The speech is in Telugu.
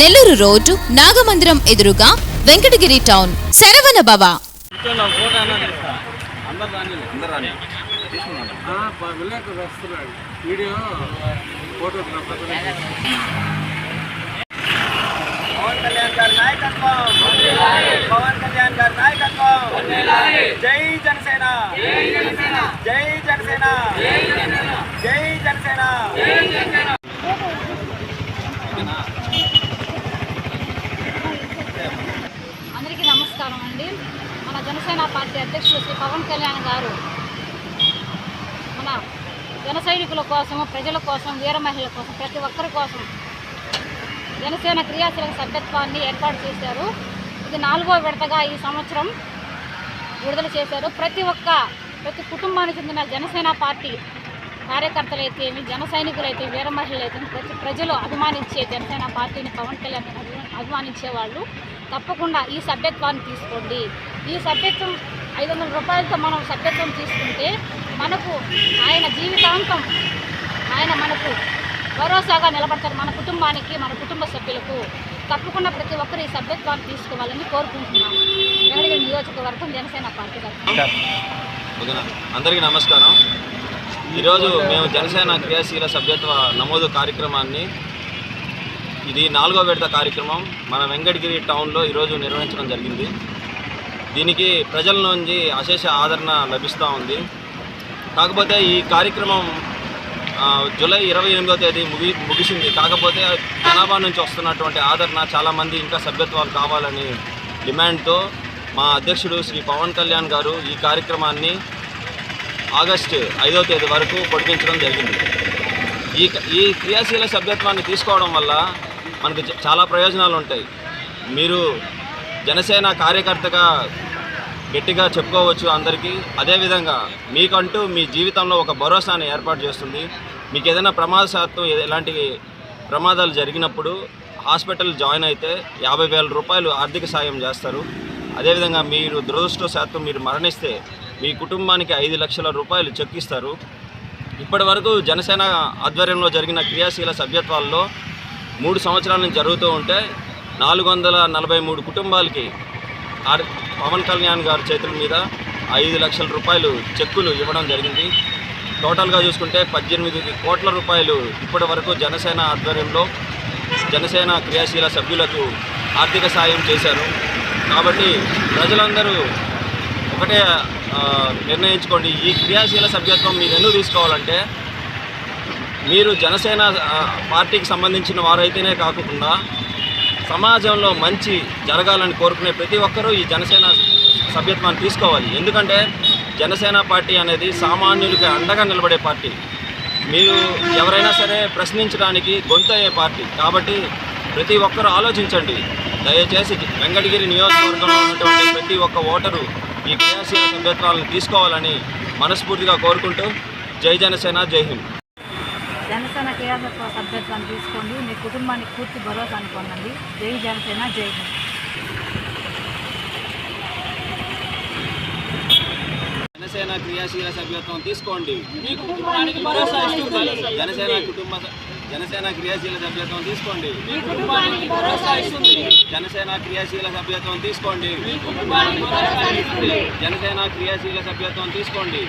Nellore road Nagamandiram ఎదురుగా వెంకటగిరి టౌన్. శరవణ భవ. పవన్ కళ్యాణ్ పవన్ కళ్యాణ్ జై జనసేన. జై జనసేన. జై జనసేన అందరికీ నమస్కారం అండి మన జనసేన పార్టీ అధ్యక్షులు శ్రీ పవన్ కళ్యాణ్ గారు మన జన సైనికుల కోసం ప్రజల కోసం వీర మహిళల కోసం ప్రతి ఒక్కరి కోసం జనసేన క్రియాశీలక సభ్యత్వాన్ని ఏర్పాటు చేశారు. ఇది నాలుగో విడతగా ఈ సంవత్సరం విడుదల చేశారు. ప్రతి ఒక్క ప్రతి కుటుంబానికి చెందిన జనసేన పార్టీ కార్యకర్తలైతేమి జన సైనికులైతే వీర మహిళలైతే ప్రతి ప్రజలు అభిమానించే జనసేన పార్టీని పవన్ కళ్యాణ్ అభిమానించేవాళ్ళు వాళ్ళు. తప్పకుండా ఈ సభ్యత్వాన్ని తీసుకోండి. ఈ సభ్యత్వం ఐదు వందల రూపాయలతో మనం సభ్యత్వం తీసుకుంటే మనకు ఆయన జీవితాంతం ఆయన మనకు భరోసాగా నిలబడతారు మన కుటుంబానికి మన కుటుంబ సభ్యులకు తప్పకుండా ప్రతి ఒక్కరు ఈ సభ్యత్వాన్ని తీసుకోవాలని కోరుకుంటున్నాము. వెంకటగిరి నియోజకవర్గం జనసేన పార్టీ అందరికీ నమస్కారం. ఈరోజు మేము జనసేన క్రియాశీల సభ్యత్వ నమోదు కార్యక్రమాన్ని ఇది నాలుగో విడత కార్యక్రమం. మన వెంకటగిరి టౌన్లో ఈరోజు నిర్వహించడం జరిగింది. దీనికి ప్రజల నుంచి అశేష ఆదరణ లభిస్తూ ఉంది. కాకపోతే ఈ కార్యక్రమం జూలై ఇరవై ఎనిమిదో తేదీ ముగి ముగిసింది. కాకపోతే జనాభా నుంచి వస్తున్నటువంటి ఆదరణ చాలామంది ఇంకా సభ్యత్వాలు కావాలని డిమాండ్తో మా అధ్యక్షుడు శ్రీ పవన్ కళ్యాణ్ గారు ఈ కార్యక్రమాన్ని ఆగస్టు ఐదో తేదీ వరకు పొడిగించడం జరిగింది. ఈ ఈ క్రియాశీల సభ్యత్వాన్ని తీసుకోవడం వల్ల మనకు చాలా ప్రయోజనాలు ఉంటాయి మీరు జనసేన కార్యకర్తగా గట్టిగా చెప్పుకోవచ్చు అందరికీ. అదేవిధంగా మీకంటూ మీ జీవితంలో ఒక భరోసాను ఏర్పాటు చేస్తుంది. మీకు ఏదైనా ప్రమాదశాత్తు ఇలాంటి ఎలాంటి ప్రమాదాలు జరిగినప్పుడు హాస్పిటల్ జాయిన్ అయితే యాభై వేల రూపాయలు ఆర్థిక సాయం చేస్తారు. అదేవిధంగా మీరు దురదృష్టవశాత్తు మీరు మరణిస్తే మీ కుటుంబానికి ఐదు లక్షల రూపాయలు చెక్కిస్తారు ఇప్పటి వరకు జనసేన ఆధ్వర్యంలో జరిగిన క్రియాశీల సభ్యత్వాల్లో మూడు సంవత్సరాల నుంచి జరుగుతూ ఉంటే నాలుగు వందల నలభై మూడు కుటుంబాలకి ఆర్- పవన్ కళ్యాణ్ గారి చేతుల మీద ఐదు లక్షల రూపాయలు చెక్కులు ఇవ్వడం జరిగింది. టోటల్గా చూసుకుంటే పద్దెనిమిది కోట్ల రూపాయలు ఇప్పటి వరకు జనసేన ఆధ్వర్యంలో జనసేన క్రియాశీల సభ్యులకు ఆర్థిక సాయం చేశారు. కాబట్టి ప్రజలందరూ ఒకటే నిర్ణయించుకోండి. ఈ క్రియాశీల సభ్యత్వం మీరు ఎందుకు తీసుకోవాలంటే మీరు జనసేన పార్టీకి సంబంధించిన వారైతేనే కాకుండా సమాజంలో మంచి జరగాలని కోరుకునే ప్రతి ఒక్కరూ ఈ జనసేన సభ్యత్వాన్ని తీసుకోవాలి. ఎందుకంటే జనసేన పార్టీ అనేది సామాన్యులకి అండగా నిలబడే పార్టీ. మీరు ఎవరైనా సరే ప్రశ్నించడానికి గొంతయ్యే పార్టీ. కాబట్టి ప్రతి ఒక్కరూ ఆలోచించండి. దయచేసి వెంకటగిరి నియోజకవర్గంలో ఉన్నటువంటి ప్రతి ఒక్క ఓటరు ఈ క్రియాశీల సభ్యత్వాలను తీసుకోవాలని మనస్ఫూర్తిగా కోరుకుంటూ జై జనసేన జై హింద్. జనసేన కేఆర్ఎస్ సభ్యత్వాన్ని తీసుకోండి. మీ కుటుంబానికి పూర్తి భరోసాని పొందండి జై జనసేన జై హింద్. జనసేన క్రియాశీల సభ్యత్వం తీసుకోండి. జనసేన కుటుంబ జనసేన క్రియాశీల సభ్యత్వం తీసుకోండి. జనసేన క్రియాశీల సభ్యత్వం తీసుకోండి. జనసేన క్రియాశీల సభ్యత్వం తీసుకోండి.